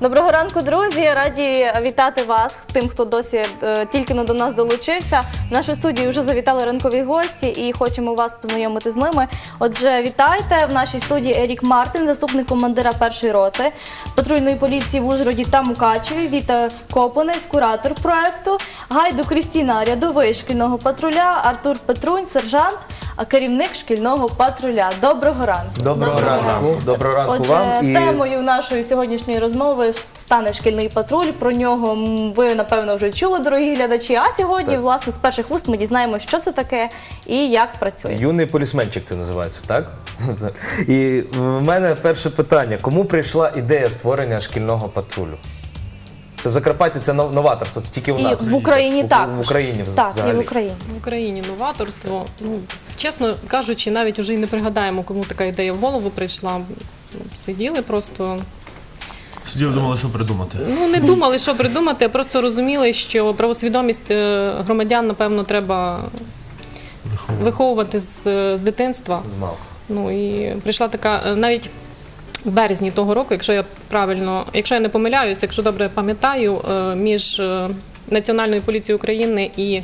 Доброго ранку, друзі! Раді вітати вас, тим, хто досі е, тільки до нас долучився. В нашу студію вже завітали ранкові гості і хочемо вас познайомити з ними. Отже, вітайте в нашій студії Ерік Мартин, заступник командира першої роти патрульної поліції в Ужгороді та Мукачеві. Віта Копанець, куратор проекту, Гайду Крістіна, рядовий шкільного патруля, Артур Петрунь, сержант, а керівник шкільного патруля. Доброго ранку. Доброго ранку. Доброго ранку Отже, вам. І темою нашої сьогоднішньої розмови стане шкільний патруль. Про нього м, ви напевно вже чули, дорогі глядачі. А сьогодні, Так. власне, з перших вуст ми дізнаємося, що це таке і як працює. юний полісменчик це називається, так? І в мене перше питання: кому прийшла ідея створення шкільного патрулю? Це в Закарпатті це нов- новаторство, це тільки у І нас. в Україні В- також. В Україні вз- Так, взагалі. і в Україні. В Україні новаторство. Ну, чесно кажучи, навіть уже й не пригадаємо, кому така ідея в голову прийшла. Ну, Сиділи просто. Сиділи, думали, що придумати. Ну, не думали, що придумати, а просто розуміли, що правосвідомість е, громадян, напевно, треба Виховувати. виховувати з, з дитинства. Мало. Ну і прийшла така е, навіть березні того року, якщо я правильно, якщо я не помиляюсь, якщо добре пам'ятаю, е, між е, Національною поліцією України і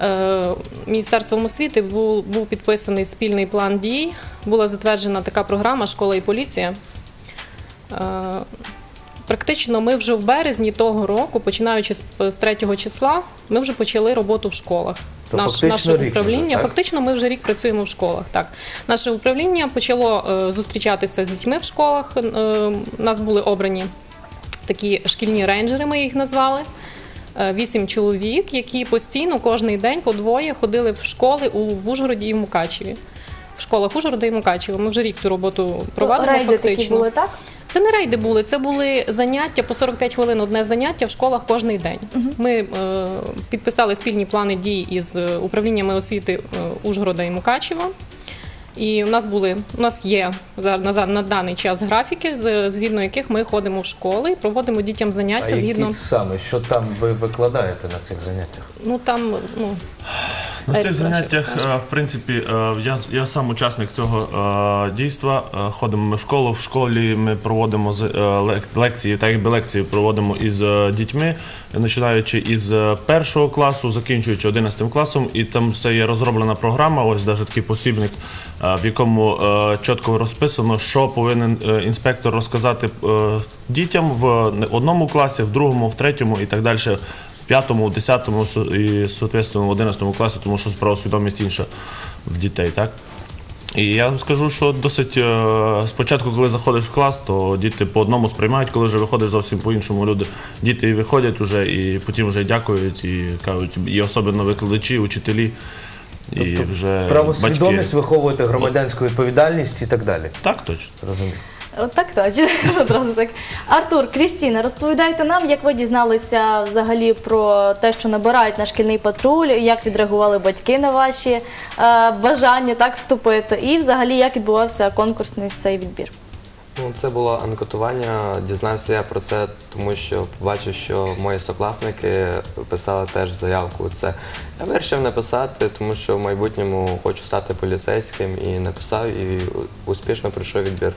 е, Міністерством освіти був, був підписаний спільний план дій. Була затверджена така програма Школа і поліція. Е, Практично ми вже в березні того року, починаючи з, з 3 числа, ми вже почали роботу в школах. То Наш, наше рік вже, управління так? фактично ми вже рік працюємо в школах. Так, наше управління почало е, зустрічатися з дітьми в школах. Е, у нас були обрані такі шкільні рейнджери, ми їх назвали. Е, Вісім чоловік, які постійно кожен день по двоє ходили в школи у в Ужгороді і в Мукачеві. В школах Ужгорода і Мукачева. Ми вже рік цю роботу проводимо То рейди фактично. такі були, так? Це не рейди були, це були заняття по 45 хвилин одне заняття в школах кожен день. Ми е, підписали спільні плани дій із е, управліннями освіти е, Ужгорода і Мукачева. І у нас були у нас є за- на, за- на даний час графіки, з- згідно яких ми ходимо в школи і проводимо дітям А заняття згідно. які саме, що там ви викладаєте на цих заняттях? Ну там ну На цих заняттях, е, в принципі, е, я, я сам учасник цього е, дійства. Е, Ходимо ми в школу. В школі ми проводимо е, лекції, так якби лекції проводимо із е, дітьми, починаючи із е, першого класу, закінчуючи 11 класом. І там все є розроблена програма. Ось навіть такий посібник, е, в якому е, чітко розписано, що повинен е, інспектор розказати е, дітям в одному класі, в другому, в третьому і так далі. П'ятому, десятому і соответственно, в одинадцятому класі, тому що правосвідомість інша в дітей, так? І я вам скажу, що досить е, спочатку, коли заходиш в клас, то діти по одному сприймають, коли вже виходиш зовсім по-іншому. Люди діти і виходять вже, і потім вже дякують і кажуть, і особливо викладачі, учителі, і вже Правосвідомість, батьки. виховуєте громадянську відповідальність і так далі. Так, точно. Розумію. От так точно. Одразу так. Артур, Крістіна, розповідайте нам, як ви дізналися взагалі про те, що набирають на шкільний патруль, як відреагували батьки на ваші е, бажання так вступити, і взагалі як відбувався конкурсний цей відбір. Ну, це було анкетування. Дізнався я про це, тому що побачив, що мої сокласники писали теж заявку. Це я вирішив написати, тому що в майбутньому хочу стати поліцейським і написав, і успішно пройшов відбір.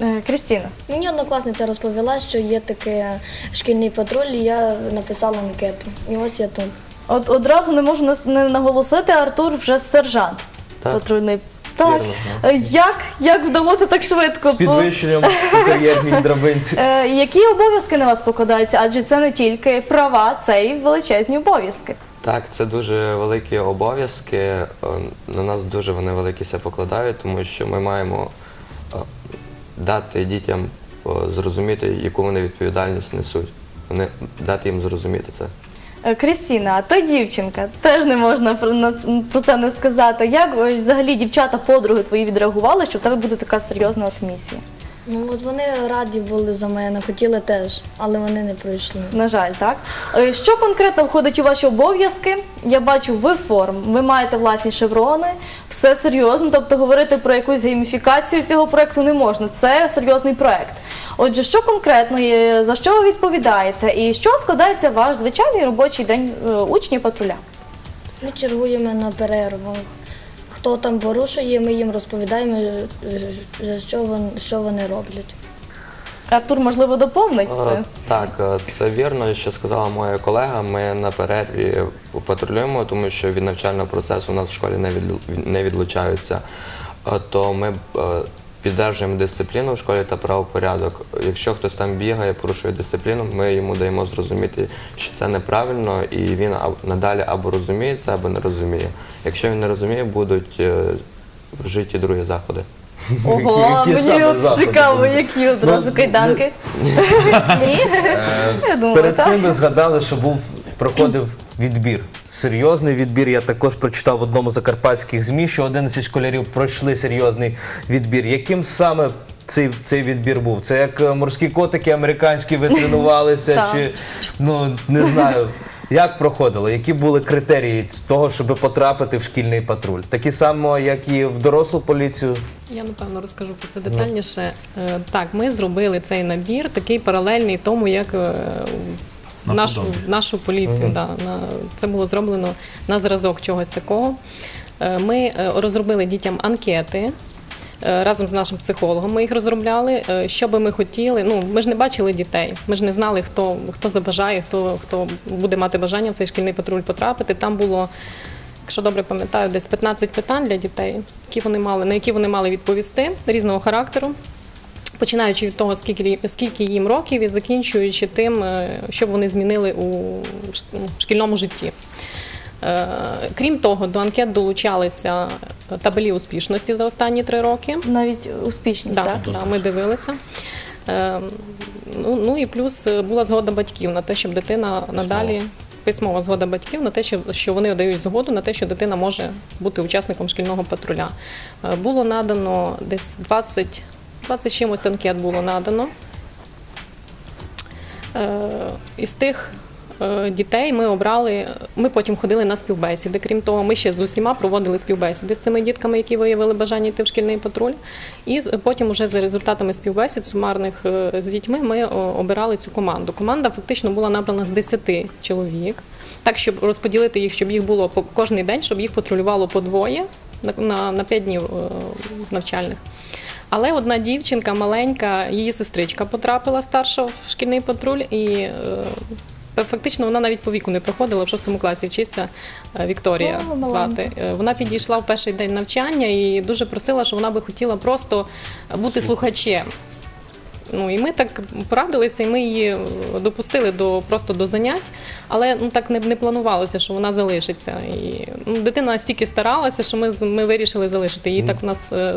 Е, Крістіна. Мені однокласниця розповіла, що є такий шкільний патруль, і я написала анкету. І ось я тут. От одразу не можу нас- не наголосити, Артур вже сержант Так. патрульний. Так. Вірно. Е, Як, як вдалося так швидко? З підвищенням кар'єрній драбинці. Е, які обов'язки на вас покладаються? Адже це не тільки права, це і величезні обов'язки. Так, це дуже великі обов'язки. е, На нас дуже вони великі ся покладають, тому що ми маємо е, дати дітям зрозуміти, яку вони відповідальність несуть. Вони дати їм зрозуміти це. Е, Крістіна, а ти дівчинка, теж не можна про, це не сказати. Як взагалі дівчата, подруги твої відреагували, що в тебе буде така серйозна от місія? Ну от вони раді були за мене, хотіли теж, але вони не пройшли. На жаль, так. Е, Що конкретно входить у ваші обов'язки? Я бачу, ви форм, ви маєте власні шеврони, все серйозно, тобто говорити про якусь гейміфікацію цього проекту не можна. Це серйозний проект. Отже, що конкретно є, за що ви відповідаєте, і що складається ваш звичайний робочий день е, учнів патруля? Ми чергуємо на перервах. Хто там порушує, ми їм розповідаємо, е, е, що вони, що вони роблять. Артур, можливо, доповнить Е, це. Так, це вірно, що сказала моя колега. Ми на перерві патрулюємо, тому що від навчального процесу у нас в школі не, від, відлучаються. То ми піддержуємо дисципліну в школі та правопорядок. Якщо хтось там бігає, порушує дисципліну, ми йому даємо зрозуміти, що це неправильно, і він надалі або розуміє це, або не розуміє. Якщо він не розуміє, будуть е, вжиті другі заходи. Ого, мені от цікаво, які одразу Ну, кайданки. Ні? Перед цим ви згадали, що був проходив відбір. Серйозний відбір. Я також прочитав в одному з закарпатських ЗМІ, що 11 школярів пройшли серйозний відбір. Яким саме цей, цей відбір був? Це як е, морські котики американські ви тренувалися, чи ну не знаю. Як проходило? Які були критерії того, щоб потрапити в шкільний патруль? Такі само, як і в дорослу поліцію. Я напевно розкажу про це детальніше. Е, Так, ми зробили цей набір такий паралельний тому, як е, На нашу, подобі. нашу поліцію. Да, на, це було зроблено на зразок чогось такого. Е, Ми е, розробили дітям анкети. е, Разом з нашим психологом ми їх розробляли. Що би ми хотіли. Ну, ми ж не бачили дітей, ми ж не знали, хто, хто забажає, хто, хто буде мати бажання в цей шкільний патруль потрапити. Там було якщо добре пам'ятаю, десь 15 питань для дітей, які вони мали, на які вони мали відповісти різного характеру. Починаючи від того, скільки, скільки їм років, і закінчуючи тим, е, що вони змінили у шкільному житті. Е, Крім того, до анкет долучалися табелі успішності за останні три роки. Навіть успішність, Да, так? да, ми дивилися. Е, ну, ну і плюс е, була згода батьків на те, щоб дитина надалі письмова згода батьків на те, що, що вони дають згоду на те, що дитина може бути учасником шкільного патруля. Е, було надано десь 20, 20 з чимось анкет було надано. Е, із тих е, дітей ми обрали, ми потім ходили на співбесіди. Крім того, ми ще з усіма проводили співбесіди з тими дітками, які виявили бажання йти в шкільний патруль. І потім, уже за результатами співбесід сумарних е, з дітьми, ми обирали цю команду. Команда фактично була набрана з 10 чоловік, так щоб розподілити їх, щоб їх було кожний день, щоб їх патрулювало по двоє на, на, на 5 днів навчальних. Але одна дівчинка маленька, її сестричка потрапила старша в шкільний патруль, і е, фактично вона навіть по віку не проходила в шостому класі. Вчиться е, Вікторія О, звати. Е, Вона підійшла в перший день навчання і дуже просила, що вона би хотіла просто бути слухачем. Ну і ми так порадилися, і ми її допустили до просто до занять, але ну так не, не планувалося, що вона залишиться. І ну, дитина настільки старалася, що ми з- ми вирішили залишити її. Так у нас е,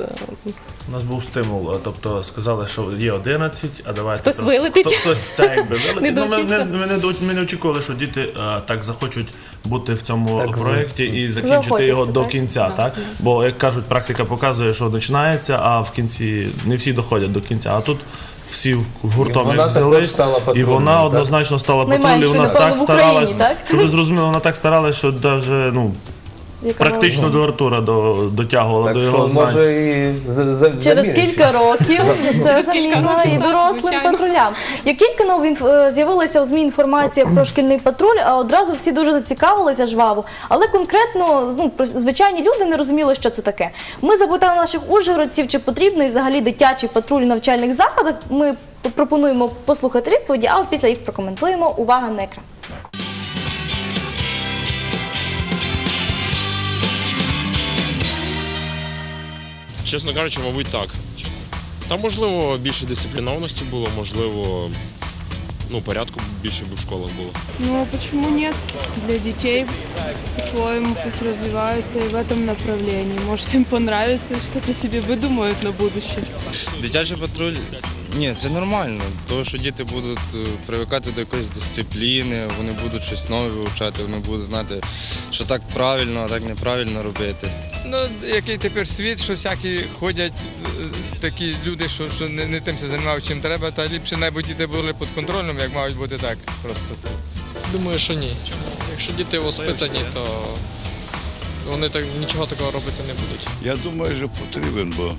У нас був стимул, е, тобто сказали, що є 11, а давайте Хтось трохи- вилетить. Хто, хтось так якби вилетить. Не ну, ми, ми, не, до- ми не очікували, що діти е, так захочуть бути в цьому Так, проєкті і закінчити Заохотяться, його до так? кінця. Да. Так? Бо, як кажуть, практика показує, що починається, а в кінці не всі доходять до кінця. А тут всі гуртом як взяли, і вона так? однозначно стала патрулі. Вона так старалась, так? що ви зрозуміли, вона так старалась, що навіть ну, Яка практично до Артура до, дотягувала Так до що його знань. може і за, за, Через заміниш. кілька років це Через років, і так, дорослим звичайно. патрулям. Як тільки ну, він, е, з'явилася у ЗМІ інформація про шкільний патруль, а одразу всі дуже зацікавилися жваво. Але конкретно ну, про- звичайні люди не розуміли, що це таке. Ми запитали наших ужгородців, чи потрібний взагалі дитячий патруль в навчальних закладах. Ми пропонуємо послухати відповіді, а після їх прокоментуємо. Увага на екран. Чесно кажучи, мабуть, так. Та можливо більше дисциплінованості було, можливо, ну, порядку більше б в школах було. Ну а чому ні? Для дітей по-своєму пусть розвиваються і в этом направлении. Може їм подобається, що то себе выдумают на будущее. Дитячий патруль. Ні, це нормально, тому що діти будуть е, привикати до якоїсь дисципліни, вони будуть щось нове вивчати, вони будуть знати, що так правильно, а так неправильно робити. Ну, який тепер світ, що всякі ходять е, такі люди, що, що не, не тим се займають, чим треба, та ліпше найбо діти були під контролем, як мають бути так. Просто Думаю, що ні. Якщо діти воспитані, то вони так нічого такого робити не будуть. Я думаю, що потрібен, бо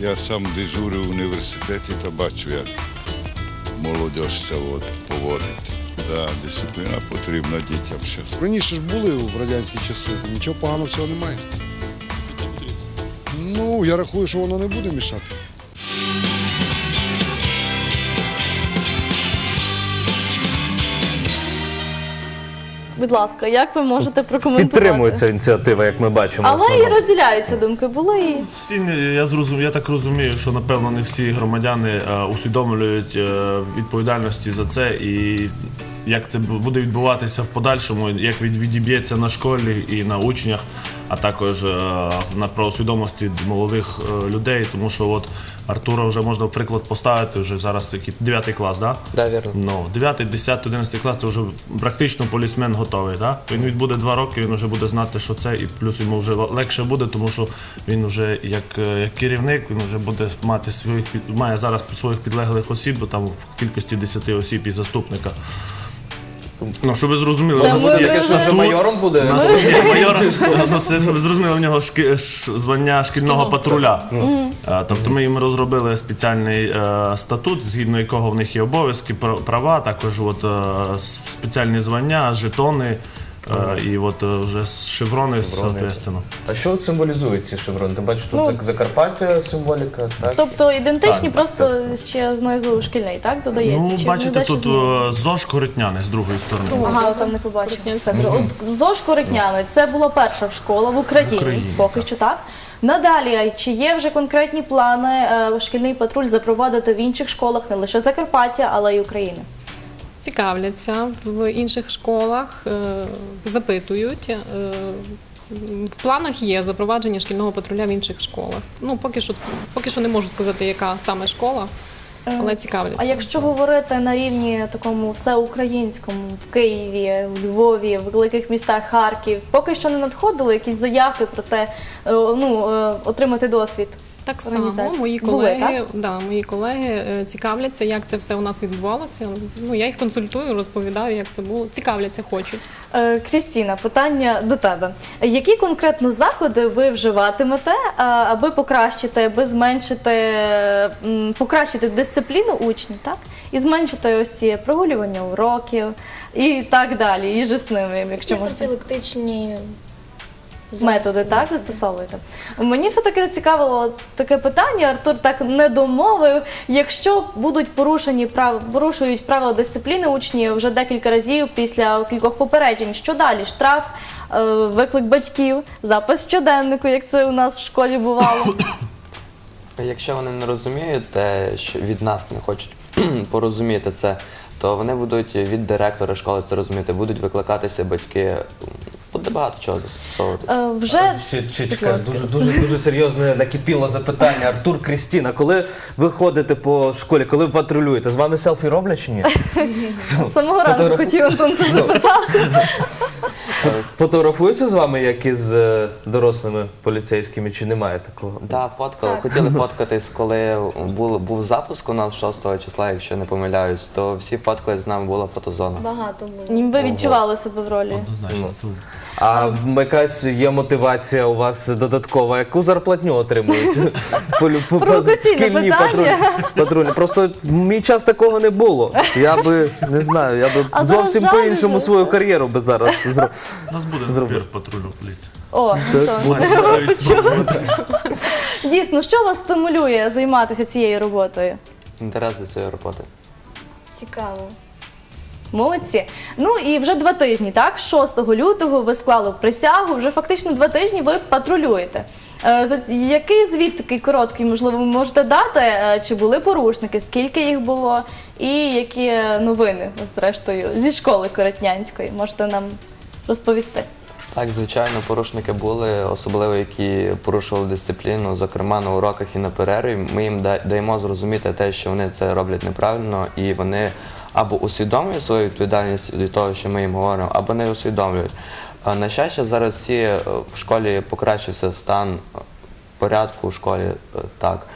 я сам дежурю в університеті та бачу, як молодь ця от поводить. Да, дисципліна потрібна дітям зараз. Раніше ж були в радянські часи, то нічого поганого в цього немає. Ну, я рахую, що воно не буде мішати. Будь ласка, як ви можете прокоментувати? Підтримується ініціатива, як ми бачимо. Але і основно. розділяються думки. Були і Всі не- я зрозум, я так розумію, що напевно не всі громадяни е, усвідомлюють е, відповідальності за це і як це бу- буде відбуватися в подальшому, як від- відіб'ється на школі і на учнях, а також е, на правосвідомості молодих е, людей, тому що от Артура вже можна в приклад поставити вже зараз такий 9 клас, да? Да, вірно. Ну, 9, 10, 11 клас це вже практично полісмен готовий. Да? Він відбуде два роки, він вже буде знати, що це, і плюс йому вже легше буде, тому що він вже як, е, як керівник, він вже буде мати своїх має зараз своїх підлеглих осіб, бо там в кількості 10 осіб і заступника. Ну, щоб ви зрозуміли, Та у нас ми є вже- майором буде? у нас є майор, ну, це щоб ви зрозуміли, в нього шки, ш- звання шкільного патруля. Е, Тобто ми їм розробили спеціальний е, статут, згідно якого в них є обов'язки, пр- права, також от, е, с- спеціальні звання, жетони е, і от е, вже з шеврони, соответственно. А що символізують ці шеврони? Ти бачиш, тут Ну, Зак- Закарпаття символіка, так? тобто ідентичні, Так, просто ще знизу шкільний, так додається? Ну, Чи бачите, тут е, ЗОЖ Коритняни з другої сторони. Ага, там не побачив. Все, вже. От ЗОЖ Коритняни, це була перша школа в Україні, В Україні, поки що так. Надалі, чи є вже конкретні плани е, шкільний патруль запровадити в інших школах не лише Закарпаття, але й України? Цікавляться в інших школах, е, запитують. е, В планах є запровадження шкільного патруля в інших школах. Ну, поки що, поки що не можу сказати, яка саме школа, але цікавляться. А якщо говорити на рівні такому всеукраїнському, в Києві, в Львові, в великих містах Харків, поки що не надходили якісь заявки про те, е, ну, е, отримати досвід. Так само мої Були, колеги, так? да, мої колеги е, цікавляться, як це все у нас відбувалося. Ну я їх консультую, розповідаю, як це було. Цікавляться, хочуть. Е, Крістіна, питання до тебе. Які конкретно заходи ви вживатимете, аби покращити, аби зменшити, покращити дисципліну учнів, так? І зменшити ось ці прогулювання уроків і так далі, і же з ними, якщо можна. профілактичні Методи так застосовуєте. Мені все таки зацікавило таке питання. Артур так не домовив. Якщо будуть порушені прав порушують правила дисципліни учні вже декілька разів після кількох попереджень, що далі? Штраф, е, виклик батьків, запис в щоденнику, як це у нас в школі бувало. Якщо вони не розуміють те, що від нас не хочуть порозуміти це, то вони будуть від директора школи це розуміти, будуть викликатися батьки. Буде багато чого застосовувати. Е, Вже чекаю, ласка. дуже, дуже, дуже серйозне накипіло запитання. Артур Крістіна, коли ви ходите по школі, коли ви патрулюєте, з вами селфі роблять чи ні? з самого ранку Фотограф- хотів Антон це запитати. Фотографуються з вами, як із е, дорослими поліцейськими, чи немає такого? Да, фоткали. Так. Хотіли фоткатись, коли був, був запуск у нас 6 числа, якщо не помиляюсь, то всі фоткали з нами була фотозона. багато було. Ніби відчували себе в ролі. Однозначно. тут. А якась є мотивація у вас додаткова, яку зарплатню отримують? Полю- по- по- Провокаційне шкільні питання. патрулі. Просто в мій час такого не було. Я би не знаю, я би зараз зовсім жаль по-іншому вже. свою кар'єру би зараз зробив. У нас буде збір в патрулю поліції. О, то. Маєте можливість спробувати. дійсно, що вас стимулює займатися цією роботою? Інтерес до цієї роботи. Цікаво. Молодці. Ну і вже два тижні, так? 6 лютого ви склали присягу, вже фактично два тижні ви патрулюєте. Е, за- Який звіт такий короткий, можливо, ви можете дати? Е, Чи були порушники, скільки їх було, і які новини, зрештою, зі школи Коротнянської можете нам розповісти? Так, звичайно, порушники були, особливо які порушували дисципліну, зокрема на уроках і на перерві. Ми їм да- даємо зрозуміти те, що вони це роблять неправильно, і вони або усвідомлюють свою відповідальність від того, що ми їм говоримо, або не усвідомлюють. На щастя, зараз всі е, в школі покращився стан е, порядку у школі, е, так.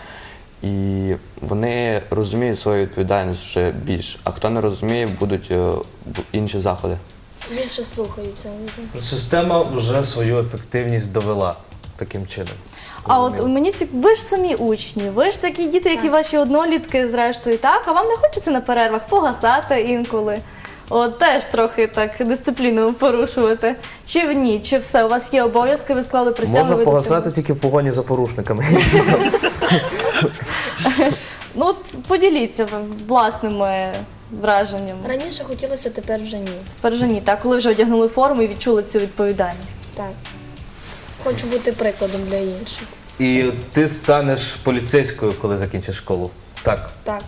І вони розуміють свою відповідальність вже більш. А хто не розуміє, будуть е, інші заходи. Більше слухаються. Система вже свою ефективність довела таким чином. А от мені ці ви ж самі учні, ви ж такі діти, як і ваші однолітки, зрештою, так? А вам не хочеться на перервах погасати інколи? От теж трохи так дисципліну порушувати. Чи в ні? Чи все? У вас є обов'язки, ви склали присягу? Можна ви погасати тільки в погоні за порушниками. Ну от поділіться ви власними враженнями. Раніше хотілося, тепер вже ні. Тепер ні, так, коли вже одягнули форму і відчули цю відповідальність. Так. Хочу бути прикладом для інших. І ти станеш поліцейською, коли закінчиш школу. Так. Так.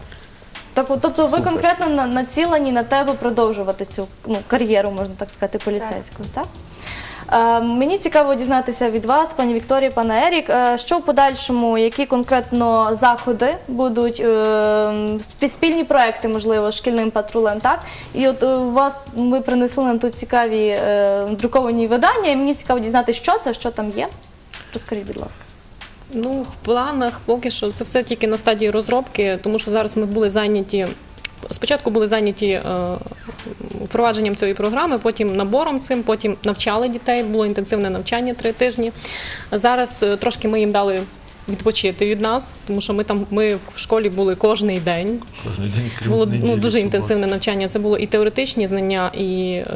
Так, от, тобто ви Супер. конкретно на- націлені на тебе продовжувати цю ну, кар'єру, можна так сказати, поліцейську, так? Е, мені цікаво дізнатися від вас, пані Вікторія, пане Ерік, е, що в подальшому, які конкретно заходи будуть, е, спільні проекти, можливо, шкільним патрулем, так? І от у вас ви принесли нам тут цікаві друковані видання, і мені цікаво дізнатися, що це, що там є. Розкажіть, будь ласка. Ну, в планах поки що це все тільки на стадії розробки, тому що зараз ми були зайняті. Спочатку були зайняті е, впровадженням цієї програми, потім набором цим, потім навчали дітей, було інтенсивне навчання три тижні. Зараз е, трошки ми їм дали відпочити від нас, тому що ми там ми в школі були кожний день. Кожен день крім Було ну, дуже інтенсивне навчання. Це було і теоретичні знання, і е,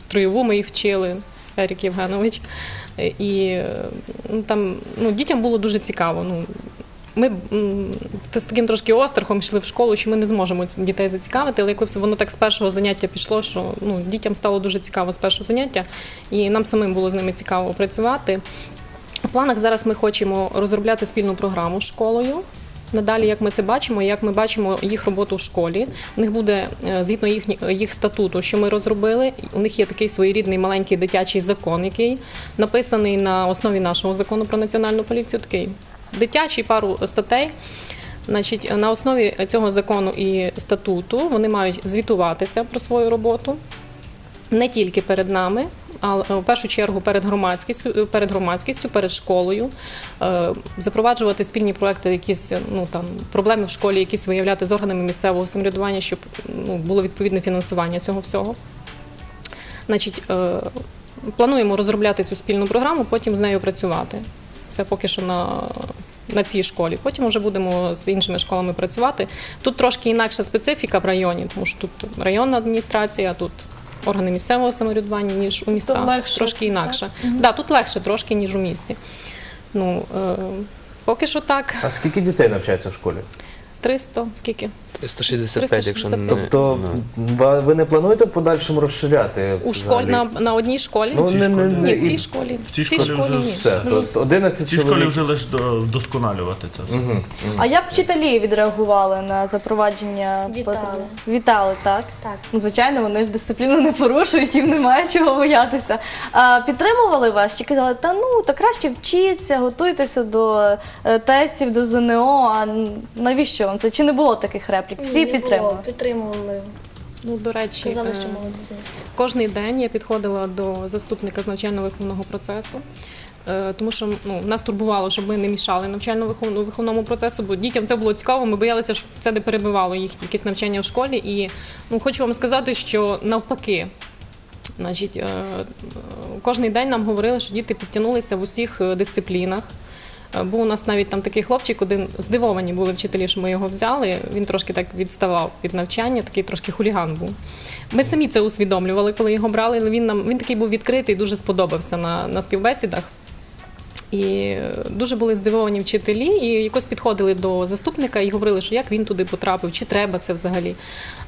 строєву ми їх вчили, Ерік Євгенович. Е, І ну, там ну, дітям було дуже цікаво. Ну, ми з таким трошки острахом йшли в школу, що ми не зможемо дітей зацікавити, але якось воно так з першого заняття пішло, що ну, дітям стало дуже цікаво з першого заняття, і нам самим було з ними цікаво працювати. У планах зараз ми хочемо розробляти спільну програму з школою. Надалі, як ми це бачимо, як ми бачимо їх роботу в школі. У них буде е, згідно їхні, їх статуту, що ми розробили. У них є такий своєрідний маленький дитячий закон, який написаний на основі нашого закону про національну поліцію. Такий дитячий пару статей. Значить, на основі цього закону і статуту вони мають звітуватися про свою роботу не тільки перед нами, а в першу чергу перед громадськістю, перед громадськістю, перед школою, е, запроваджувати спільні проекти, якісь ну там проблеми в школі, якісь виявляти з органами місцевого самоврядування, щоб ну, було відповідне фінансування цього всього. Значить, е, плануємо розробляти цю спільну програму, потім з нею працювати. Це поки що на, на цій школі. Потім вже будемо з іншими школами працювати. Тут трошки інакша специфіка в районі, тому що тут районна адміністрація, тут органи місцевого самоврядування, ніж у містах. легше, трошки інакше. Да, тут легше трошки, ніж у місті. Ну, е, поки що так. А скільки дітей навчається в школі? 300, скільки? 365, якщо не... Тобто ну. ви не плануєте в подальшому розширяти? У школі взагалі? на, одній школі? Ну, не- не- не- ні, в і- цій школі. В цій школі вже ні. Все, тобто 11 В цій школі чоловік. вже лише до- вдосконалювати це все. А як вчителі відреагували на запровадження Вітали. патрулю? Вітали, так? Так. Ну, звичайно, вони ж дисципліну не порушують, їм немає чого боятися. А, підтримували вас чи казали, та ну, та краще вчіться, готуйтеся до е, тестів, до ЗНО. А навіщо вам це? Чи не було таких реплік? Всі Ні, не підтримували. Було. Підтримували. Ну, до речі, Казали, е, що молодці. Кожний день я підходила до заступника з навчально-виховного процесу, е, тому що ну, нас турбувало, щоб ми не мішали навчально-виховному процесу, бо дітям це було цікаво. Ми боялися, щоб це не перебивало їх якесь навчання в школі. І ну, хочу вам сказати, що навпаки. Значить, е, кожний день нам говорили, що діти підтягнулися в усіх е, дисциплінах. Е, Був у нас навіть там такий хлопчик, один здивовані були вчителі, що ми його взяли. Він трошки так відставав від навчання, такий трошки хуліган був. Ми самі це усвідомлювали, коли його брали, він нам він такий був відкритий, дуже сподобався на, на співбесідах. І дуже були здивовані вчителі, і якось підходили до заступника і говорили, що як він туди потрапив, чи треба це взагалі.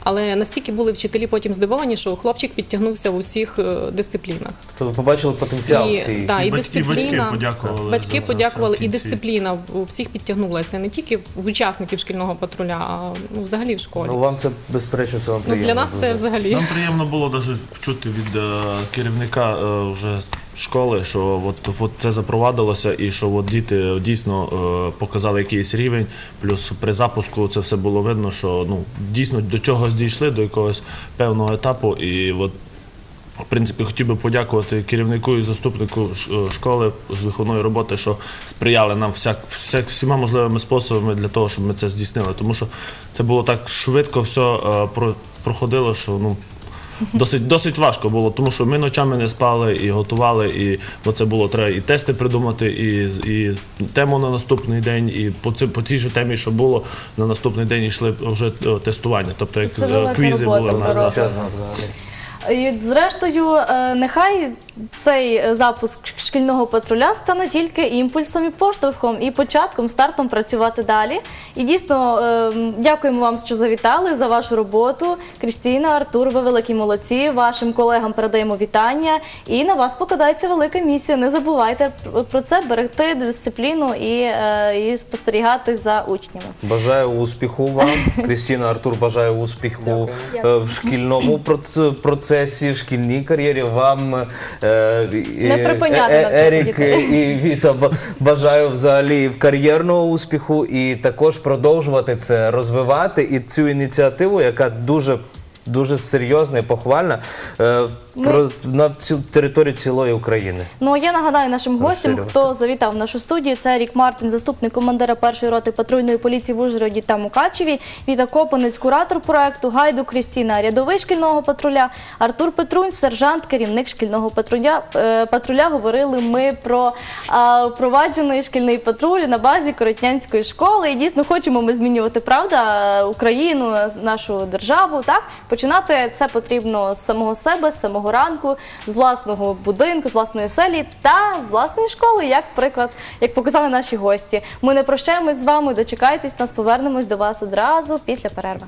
Але настільки були вчителі потім здивовані, що хлопчик підтягнувся в усіх е, дисциплінах. Тобто побачили потенціал І, цієї. да, і, І батьки- батьки подякували батьки за подякували, і дисципліна у всіх підтягнулася, не тільки в учасників шкільного патруля, а ну, взагалі в школі. Ну вам це безперечно це вам Ну, для нас це взагалі. Нам приємно було навіть вчути від е, керівника е, вже школи, що от, от це запровадилося і що от діти дійсно е, показали якийсь рівень. Плюс при запуску це все було видно, що ну дійсно до чогось дійшли, до якогось певного етапу. І от в принципі, хотів би подякувати керівнику і заступнику е, школи з виховної роботи, що сприяли нам всяк, всяк, всіма можливими способами для того, щоб ми це здійснили. Тому що це було так швидко все е, про, проходило, що ну. Досить, досить важко було, тому що ми ночами не спали і готували, і бо це було треба і тести придумати, і, і тему на наступний день, і по, ци, по цій же темі, що було, на наступний день йшли вже е, тестування. Тобто як Це е, квізи були в нас. І зрештою, е, нехай цей запуск шкільного патруля стане тільки імпульсом і поштовхом, і початком, стартом працювати далі. І дійсно е, дякуємо вам, що завітали за вашу роботу. Крістіна, Артур, ви великі молодці. Вашим колегам передаємо вітання. І на вас покладається велика місія. Не забувайте про- це, берегти дисципліну і, е, і спостерігати за учнями. Бажаю успіху вам. Крістіна Артур бажаю успіху е, в шкільному проц- процесі, в шкільній кар'єрі. Вам е, Не припиняти е- е- Ерік і Віта бажаю взагалі кар'єрного успіху і також продовжувати це розвивати. І цю ініціативу, яка дуже дуже серйозна і похвальна, е, Ми- про на ці території цілої України. Ну я нагадаю нашим гостям, хто завітав в нашу студію. Це Рік Мартин, заступник командира першої роти патрульної поліції в Ужгороді та Мукачеві. Віта Копанець, куратор проекту, Гайду Крістіна, рядовий шкільного патруля, Артур Петрунь, сержант, керівник шкільного патруля. Е, Патруля говорили ми про а, впроваджений шкільний патруль на базі Коротнянської школи. І дійсно хочемо ми змінювати правда Україну, нашу державу. Так починати це потрібно з самого себе, з самого ранку, з власного будинку, з власної селі та з власної школи, як приклад, як показали наші гості. Ми не прощаємось з вами. Дочекайтесь, нас повернемось до вас одразу після перерви.